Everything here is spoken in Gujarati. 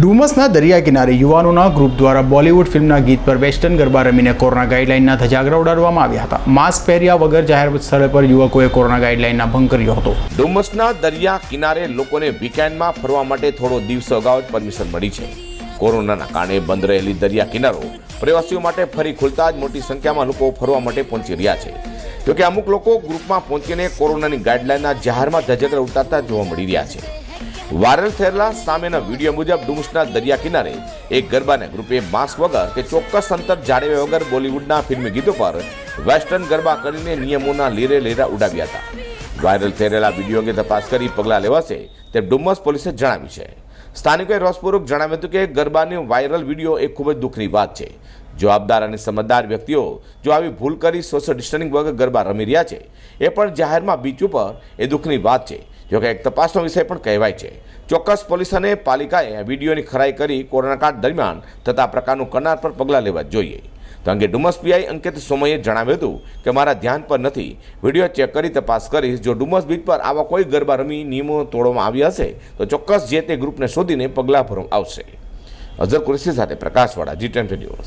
ડુમસના દરિયા કિનારે યુવાનોના ગ્રુપ દ્વારા બોલિવૂડ ફિલ્મના ગીત પર વેસ્ટર્ન ગરબા રમીને કોરોના ગાઈડલાઇનના ધજાગરા ઉડાડવામાં આવ્યા હતા. માસ્ક પહેર્યા વગર જાહેર સ્થળે પર યુવકોએ કોરોના ગાઈડલાઇનના ભંગ કર્યો હતો. ડુમસના દરિયા કિનારે લોકોને વીકેન્ડમાં ફરવા માટે થોડો દિવસો અગાઉ જ પરમિશન મળી છે. કોરોનાના કારણે બંધ રહેલી દરિયા કિનારો પ્રવાસીઓ માટે ફરી ખુલતા જ મોટી સંખ્યામાં લોકો ફરવા માટે પહોંચી રહ્યા છે. જોકે અમુક લોકો ગ્રુપમાં પહોંચીને કોરોનાની ગાઈડલાઇનના જાહેરમાં ધજગરા ઉતારતા જોવા મળી રહ્યા છે. વાયરલ થયેલા સામેના વીડિયો મુજબ ડુમસના દરિયા કિનારે એક ગરબાના ગ્રુપે માસ્ક વગર કે ચોક્કસ અંતર જાળવ્યા વગર બોલિવૂડના ફિલ્મી ગીતો પર વેસ્ટર્ન ગરબા કરીને નિયમોના લીરે લીરા ઉડાવ્યા હતા. વાયરલ થયેલા વીડિયો અંગે તપાસ કરી પગલાં લેવાશે તેમ ડુમસ પોલીસે જણાવ્યું છે. સ્થાનિકોએ રોષપૂર્વક જણાવ્યું હતું કે ગરબાની વાયરલ વીડિયો એ ખૂબ જ દુઃખની વાત છે. જવાબદાર અને સમજદાર વ્યક્તિઓ જો આવી ભૂલ કરી સોશિયલ ડિસ્ટન્સિંગ વગર ગરબા રમી રહ્યા છે, એ પણ જાહેરમાં બીચ ઉપર એ દુઃખની વાત છે. જોકે એક તપાસનો વિષય પણ કહેવાય છે. ચોક્કસ પોલીસ અને પાલિકાએ વિડીયોની ખરાઈ કરી કોરોના કાળ દરમિયાન થતા પ્રકારનું કરનાર પર પગલાં લેવા જોઈએ. તો અંગે ડુમસ પીઆઈ અંકિત સોમયે જણાવ્યું હતું કે મારા ધ્યાન પર નથી. વીડિયો ચેક કરી તપાસ કરીશ. જો ડુમસ બીચ પર આવા કોઈ ગરબા રમી નિયમો તોડવામાં આવ્યા હશે, તો ચોક્કસ જે તે ગ્રુપને શોધીને પગલાં ભરવામાં આવશે. અઝર કુરેશી સાથે પ્રકાશવાળા જી ટ્વેન્ટી ન્યૂઝ.